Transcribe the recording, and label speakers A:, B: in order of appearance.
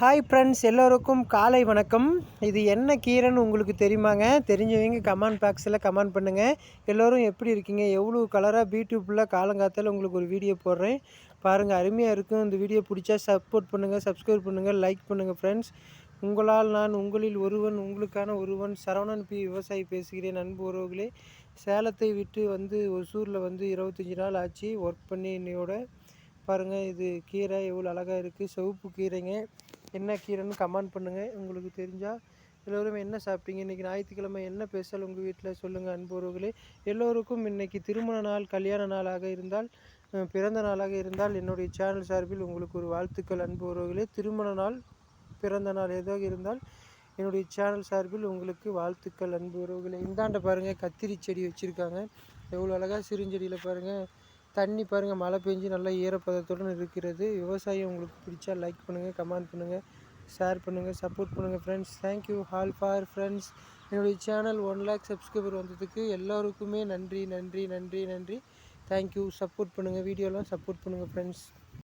A: Hi friends எல்லோருக்கும் காலை வணக்கம். இது என்ன கீரைன்னு உங்களுக்கு தெரியுமாங்க? தெரிஞ்சவங்க கமெண்ட் பாக்ஸில் கமெண்ட் பண்ணுங்கள் எல்லோரும் எப்படி இருக்கீங்க? எவ்வளோ கலராக பியூட்டிஃபுல்லாக காலங்காத்தால் உங்களுக்கு ஒரு வீடியோ போடுறேன். பாருங்கள் அருமையாக இருக்கும். இந்த வீடியோ பிடிச்சா சப்போர்ட் பண்ணுங்கள் சப்ஸ்கிரைப் பண்ணுங்கள் லைக் பண்ணுங்கள் ஃப்ரெண்ட்ஸ் உங்களால் நான் உங்களில் ஒருவன் உங்களுக்கான ஒருவன் சரவணன் பி விவசாயி பேசுகிறேன் அன்பு உறவுகளே. சேலத்தை விட்டு வந்து ஒசூரில் வந்து இருபத்தஞ்சி நாள் ஆச்சு. ஒர்க் பண்ணி என்னையோட பாருங்கள் இது கீரை எவ்வளோ அழகாக இருக்குது சிவப்பு கீரைங்க. என்ன கீரைன்னு கமெண்ட் பண்ணுங்கள் உங்களுக்கு தெரிஞ்சால் எல்லோரும் என்ன சாப்பிட்டீங்க? இன்றைக்கி ஞாயிற்றுக்கிழமை என்ன ஸ்பெஷல் உங்கள் வீட்டில் சொல்லுங்கள் அன்புறவுகளே எல்லோருக்கும் இன்றைக்கி திருமண நாள் கல்யாண நாளாக இருந்தால் பிறந்த நாளாக இருந்தால் என்னுடைய சேனல் சார்பில் உங்களுக்கு ஒரு வாழ்த்துக்கள் அன்பு உறவுகளே. திருமண நாள் பிறந்த நாள் ஏதோ இருந்தால் என்னுடைய சேனல் சார்பில் உங்களுக்கு வாழ்த்துக்கள் அன்பு இந்தாண்ட பாருங்கள் கத்திரி செடி வச்சுருக்காங்க. எவ்வளோ அழகாக சிறுஞ்செடியில் பாருங்கள் தண்ணி பாருங்கள் மழை பெஞ்சு நல்லா ஈரப்பதத்துடன் இருக்கிறது. விவசாயம் உங்களுக்கு பிடிச்சா லைக் பண்ணுங்கள் கமெண்ட் பண்ணுங்கள் ஷேர் பண்ணுங்கள் சப்போர்ட் பண்ணுங்கள் friends thank you all for friends என்னுடைய சேனல் ஒன் லேக் சப்ஸ்கிரைபர் வந்ததுக்கு எல்லோருக்குமே நன்றி நன்றி நன்றி நன்றி. தேங்க்யூ சப்போர்ட் பண்ணுங்கள் வீடியோலாம் சப்போர்ட் பண்ணுங்கள் ஃப்ரெண்ட்ஸ்